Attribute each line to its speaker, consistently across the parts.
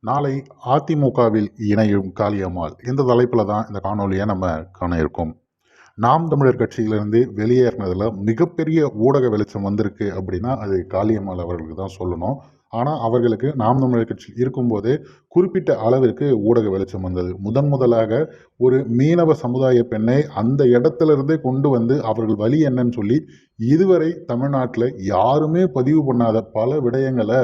Speaker 1: நாளை அதிமுகவில் இணையும் காளியம்மாள். இந்த தலைப்பில் தான் இந்த காணொலியை நம்ம காண இருக்கோம். நாம் தமிழர் கட்சியிலிருந்து வெளியேறினதில் மிகப்பெரிய ஊடக வெளிச்சம் வந்திருக்கு அப்படின்னா அது காளியம்மாள் அவர்களுக்கு தான் சொல்லணும். ஆனால் அவர்களுக்கு நாம் தமிழர் கட்சி இருக்கும்போதே குறிப்பிட்ட அளவிற்கு ஊடக வெளிச்சம் வந்தது. முதன் முதலாக ஒரு மீனவ சமுதாய பெண்ணை அந்த இடத்துலருந்தே கொண்டு வந்து அவர்கள் வழி என்னன்னு சொல்லி இதுவரை தமிழ்நாட்டில் யாருமே பதிவு பண்ணாத பல விடயங்களை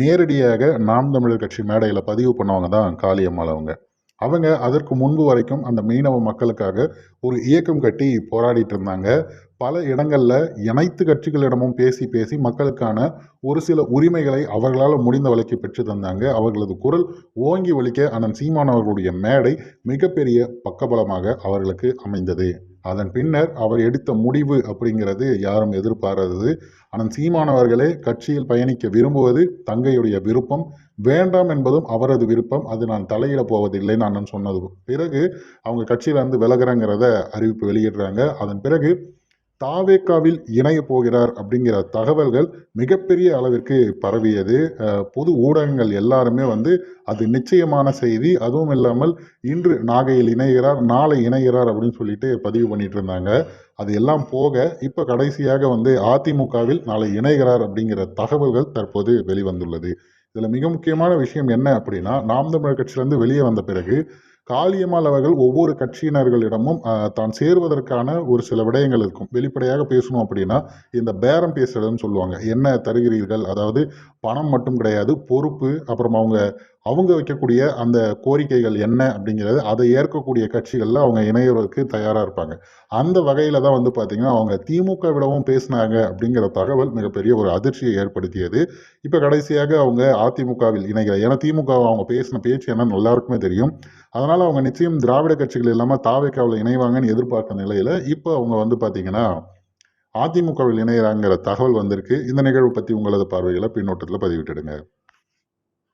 Speaker 1: நேரடியாக நாம் தமிழர் கட்சி மேடையில் பதிவு பண்ணவங்க தான் காளியம்மாள் அவங்க. அவங்க அதற்கு முன்பு வரைக்கும் அந்த மீனவ மக்களுக்காக ஒரு இயக்கம் கட்டி போராடிட்டு இருந்தாங்க. பல இடங்களில் அனைத்து கட்சிகளிடமும் பேசி பேசி மக்களுக்கான ஒரு சில உரிமைகளை அவர்களால் முடிந்த வழக்கி பெற்று தந்தாங்க. அவர்களது குரல் ஓங்கி ஒழிக்க அண்ணன் சீமான் அவர்களுடைய மேடை மிகப்பெரிய பக்கபலமாக அவர்களுக்கு அமைந்தது. அதன் பின்னர் அவர் எடுத்த முடிவு அப்படிங்கிறது யாரும் எதிர்பாராதது. ஆனால் சீமானவர்களே கட்சியில் பயணிக்க விரும்புவது தங்கையுடைய விருப்பம். வேண்டாம் என்பதும் அவரது விருப்பம். அது நான் தலையிட போவதில்லைன்னு நான் சொன்னது. பிறகு அவங்க கட்சியிலேருந்து விலகிறேங்கிறத அறிவிப்பு வெளியிடுறாங்க. அதன் பிறகு தாவேக்காவில் இணைய போகிறார் அப்படிங்கிற தகவல்கள் மிகப்பெரிய அளவிற்கு பரவியது. பொது ஊடகங்கள் எல்லாருமே வந்து அது நிச்சயமான செய்தி. அதுவும் இல்லாமல் இன்று நாகையில் இணைகிறார் நாளை இணைகிறார் அப்படின்னு சொல்லிட்டு பதிவு பண்ணிட்டு இருந்தாங்க. அது எல்லாம் போக இப்போ கடைசியாக வந்து அதிமுகவில் நாளை இணைகிறார் அப்படிங்கிற தகவல்கள் தற்போது வெளிவந்துள்ளது. இதில் மிக முக்கியமான விஷயம் என்ன அப்படின்னா நாம் தமிழர் கட்சியிலேருந்து வெளியே வந்த பிறகு காளியம்மாள் அவர்கள் ஒவ்வொரு கட்சியினர்களிடமும் தான் சேருவதற்கான ஒரு சில விடயங்கள் இருக்கும். வெளிப்படையாக பேசணும் அப்படின்னா இந்த பேரம் பேசுறதுன்னு சொல்லுவாங்க. என்ன தருகிறீர்கள்? அதாவது பணம் மட்டும் கிடையாது பொறுப்பு அப்புறம் அவங்க அவங்க வைக்கக்கூடிய அந்த கோரிக்கைகள் என்ன அப்படிங்கிறது அதை ஏற்கக்கூடிய கட்சிகளில் அவங்க இணையறதுக்கு தயாராக இருப்பாங்க. அந்த வகையில் தான் வந்து பார்த்திங்கன்னா அவங்க திமுக விடவும் பேசினாங்க அப்படிங்கிற தகவல் மிகப்பெரிய ஒரு அதிர்ச்சியை ஏற்படுத்தியது. இப்போ கடைசியாக அவங்க அதிமுகவில் இணைகிறார் ஏன்னா திமுக அவங்க பேசின பேச்சு என்னன்னு எல்லாருக்குமே தெரியும். அதனால் அவங்க நிச்சயம் திராவிட கட்சிகள் இல்லாமல் தாவேக்காவில் இணைவாங்கன்னு எதிர்பார்த்த நிலையில் இப்போ அவங்க வந்து பார்த்திங்கன்னா அதிமுகவில் இணைகிறாங்கிற தகவல் வந்திருக்கு. இந்த நிகழ்வு பற்றி உங்களது பார்வைகளை பின்னோட்டத்தில் பதிவிட்டுடுங்க.